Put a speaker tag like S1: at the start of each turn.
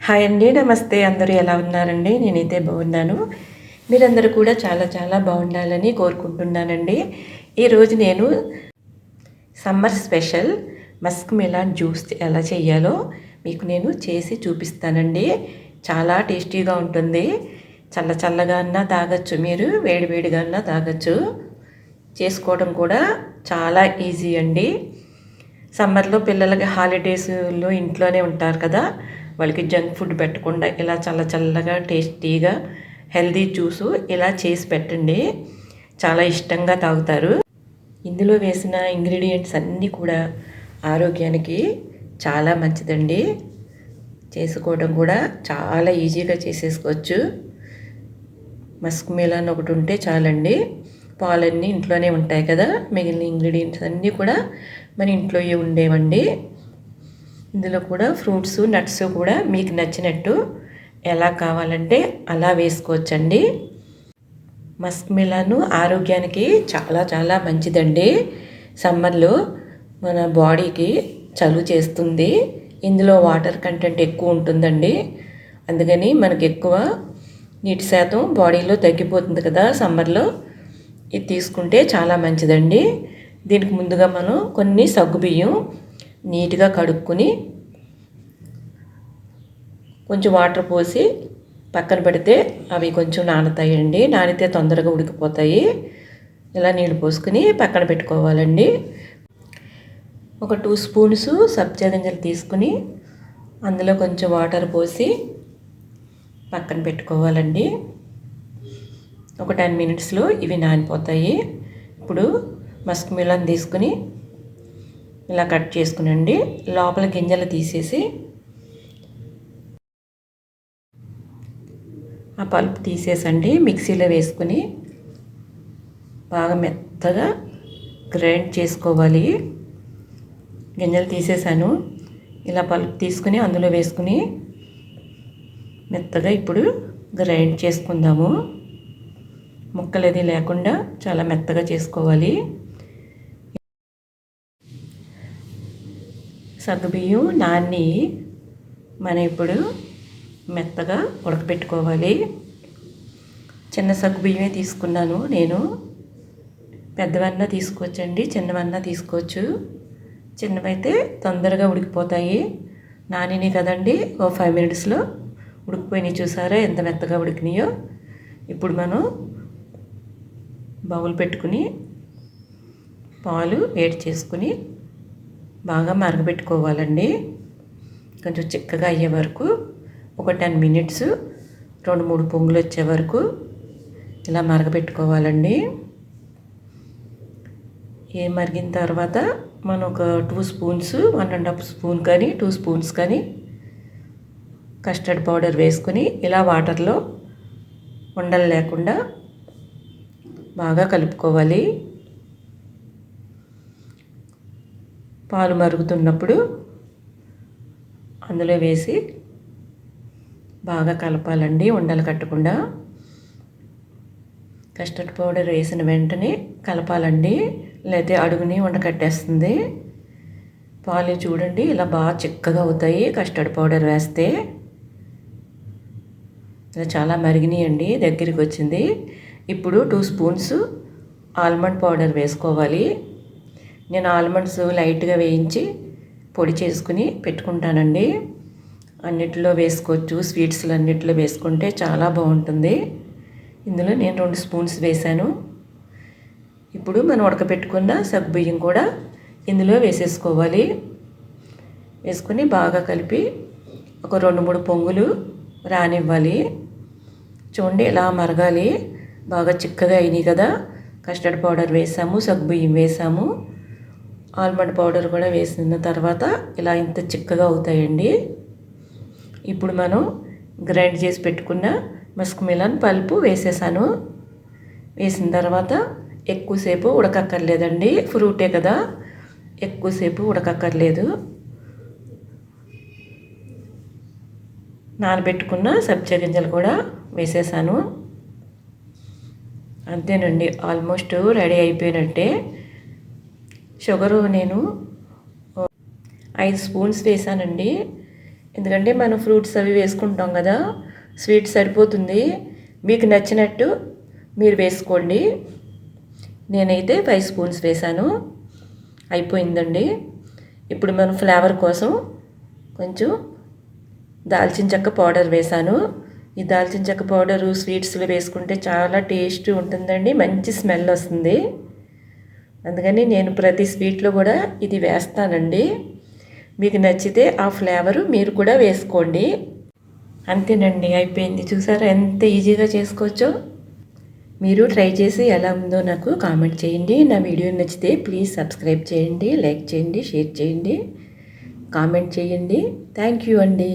S1: Hi అండి నమస్తే. అందరూ ఎలా ఉన్నారండి? నేనైతే బాగున్నాను. మీరందరూ కూడా చాలా చాలా బాగుండాలని కోరుకుంటున్నానండి. ఈరోజు నేను summer special musk melon juice ఎలా చేయాలో మీకు నేను చేసి చూపిస్తానండి. చాలా టేస్టీగా ఉంటుంది. చల్ల చల్లగా అన్నా తాగొచ్చు మీరు వేడివేడిగా అన్నా తాగొచ్చు. చేసుకోవడం కూడా చాలా ఈజీ అండి. సమ్మర్లో పిల్లలకి హాలిడేస్లో ఇంట్లోనే ఉంటారు కదా వాళ్ళకి జంక్ ఫుడ్ పెట్టకుండా ఇలా చల్ల చల్లగా టేస్టీగా హెల్దీ జ్యూసు ఇలా చేసి పెట్టండి. చాలా ఇష్టంగా తాగుతారు. ఇందులో వేసిన ఇంగ్రీడియంట్స్ అన్నీ కూడా ఆరోగ్యానికి చాలా మంచిదండి. చేసుకోవడం కూడా చాలా ఈజీగా చేసేసుకోవచ్చు. మస్క్ మిలాన్ ఒకటి ఉంటే చాలండి. పాలన్నీ ఇంట్లోనే ఉంటాయి కదా. మిగిలిన ఇంగ్రీడియంట్స్ అన్నీ కూడా మన ఇంట్లో ఉండేవండి. ఇందులో కూడా ఫ్రూట్స్ నట్స్ కూడా మీకు నచ్చినట్టు ఎలా కావాలంటే అలా వేసుకోవచ్చండి. మస్క్ మిలాను ఆరోగ్యానికి చాలా చాలా మంచిదండి. సమ్మర్లో మన బాడీకి చలువ చేస్తుంది. ఇందులో వాటర్ కంటెంట్ ఎక్కువ ఉంటుందండి. అందుకని మనకి ఎక్కువ నీటి శాతం బాడీలో తగ్గిపోతుంది కదా సమ్మర్లో. ఇది తీసుకుంటే చాలా మంచిదండి. దీనికి ముందుగా మనం కొన్ని సగ్గుబియ్యం నీట్గా కడుక్కొని కొంచెం వాటర్ పోసి పక్కన పెడితే అవి కొంచెం నానతాయండి. నానితే తొందరగా ఉడికిపోతాయి. ఇలా నీళ్ళు పోసుకుని పక్కన పెట్టుకోవాలండి. ఒక టూ స్పూన్స్ సబ్జా గింజలు తీసుకుని అందులో కొంచెం వాటర్ పోసి పక్కన పెట్టుకోవాలండి. ఒక టెన్ మినిట్స్లో ఇవి నానిపోతాయి. ఇప్పుడు మస్క్ మిలన్ తీసుకుని ఇలా కట్ చేసుకునండి. లోపల గింజలు తీసేసి ఆ పల్ప్ తీసేసండి. మిక్సీలో వేసుకుని బాగా మెత్తగా గ్రైండ్ చేసుకోవాలి. గింజలు తీసేసాను. ఇలా పల్ప్ తీసుకుని అందులో వేసుకుని మెత్తగా ఇప్పుడు గ్రైండ్ చేసుకుందాము. ముక్కలు లేకుండా చాలా మెత్తగా చేసుకోవాలి. సగ్గుబియ్యం నాన్ని మనం ఇప్పుడు మెత్తగా ఉడకబెట్టుకోవాలి చిన్న సగ్గుబియ్యమే తీసుకున్నాను నేను. పెద్దవన్న తీసుకోవచ్చండి చిన్నవన్నా తీసుకోవచ్చు. చిన్నవైతే తొందరగా ఉడికిపోతాయి. నానిని కదండి ఓ ఫైవ్ మినిట్స్లో ఉడికిపోయినాయి చూసారా ఎంత మెత్తగా ఉడికినాయో. ఇప్పుడు మనం బౌల్ పెట్టుకుని పాలు వేడి చేసుకుని బాగా మరగబెట్టుకోవాలండి. కొంచెం చిక్కగా అయ్యే వరకు ఒక టెన్ మినిట్స్ రెండు మూడు పొంగులు వచ్చే వరకు ఇలా మరగబెట్టుకోవాలండి. ఏ మరిగిన తర్వాత మనం ఒక two spoons one and half spoon కానీ టూ స్పూన్స్ కానీ కస్టర్డ్ పౌడర్ వేసుకొని ఇలా వాటర్లో ఉండలు లేకుండా బాగా కలుపుకోవాలి. పాలు మరుగుతున్నప్పుడు అందులో వేసి బాగా కలపాలండి. ఉండలు కట్టకుండా కస్టర్డ్ పౌడర్ వేసిన వెంటనే కలపాలండి. లేకపోతే అడుగుని ఉండకట్టేస్తుంది పాలు చూడండి ఇలా బాగా చిక్కగా అవుతాయి కస్టర్డ్ పౌడర్ వేస్తే. ఇలా చాలా మరిగినాయండి దగ్గరికి వచ్చింది. ఇప్పుడు టూ స్పూన్స్ ఆల్మండ్ పౌడర్ వేసుకోవాలి. నేను ఆల్మండ్స్ లైట్గా వేయించి పొడి చేసుకుని పెట్టుకుంటానండి. అన్నిటిలో వేసుకోవచ్చు స్వీట్స్లు అన్నిటిలో వేసుకుంటే చాలా బాగుంటుంది. ఇందులో నేను రెండు స్పూన్స్ వేశాను. ఇప్పుడు మనం ఉడకపెట్టుకున్న సగ్గుబియ్యం కూడా ఇందులో వేసేసుకోవాలి. వేసుకుని బాగా కలిపి ఒక రెండు మూడు పొంగులు రానివ్వాలి. చూడండి ఇలా మరగాలి. బాగా చిక్కగా అయినాయి కదా. కస్టర్డ్ పౌడర్ వేసాము సగ్గుబియ్యం వేసాము. ఆల్మండ్ పౌడర్ కూడా వేసిన తర్వాత ఇలా ఇంత చిక్కగా అవుతాయండి. ఇప్పుడు మనం గ్రైండ్ చేసి పెట్టుకున్న మస్క్ మిలన్ పల్పు వేసేసాను. వేసిన తర్వాత ఎక్కువసేపు ఉడకక్కర్లేదండి. ఫ్రూటే కదా ఎక్కువసేపు ఉడకక్కర్లేదు. నానబెట్టుకున్న సబ్జా గింజలు కూడా వేసేసాను. అంతేనండి ఆల్మోస్ట్ రెడీ అయిపోయినట్టే. షుగరు నేను ఐదు స్పూన్స్ వేసానండి. ఎందుకంటే మనం ఫ్రూట్స్ అవి వేసుకుంటాం కదా స్వీట్ సరిపోతుంది. మీకు నచ్చినట్టు మీరు వేసుకోండి. నేనైతే ఫైవ్ స్పూన్స్ వేసాను. అయిపోయిందండి. ఇప్పుడు మనం ఫ్లేవర్ కోసం కొంచెం దాల్చిన చెక్క పౌడర్ వేసాను. ఈ దాల్చిన చెక్క పౌడరు స్వీట్స్లో వేసుకుంటే చాలా టేస్ట్ ఉంటుందండి. మంచి స్మెల్ వస్తుంది. అందుకని నేను ప్రతి స్వీట్లో కూడా ఇది వేస్తానండి. మీకు నచ్చితే ఆ ఫ్లేవరు మీరు కూడా వేసుకోండి. అంతేనండి అయిపోయింది. చూసారా ఎంత ఈజీగా చేసుకోవచ్చో? మీరు ట్రై చేసి ఎలా ఉందో నాకు కామెంట్ చేయండి. నా వీడియో నచ్చితే ప్లీజ్ సబ్స్క్రైబ్ చేయండి లైక్ చేయండి షేర్ చేయండి కామెంట్ చేయండి. థ్యాంక్ యూ అండి.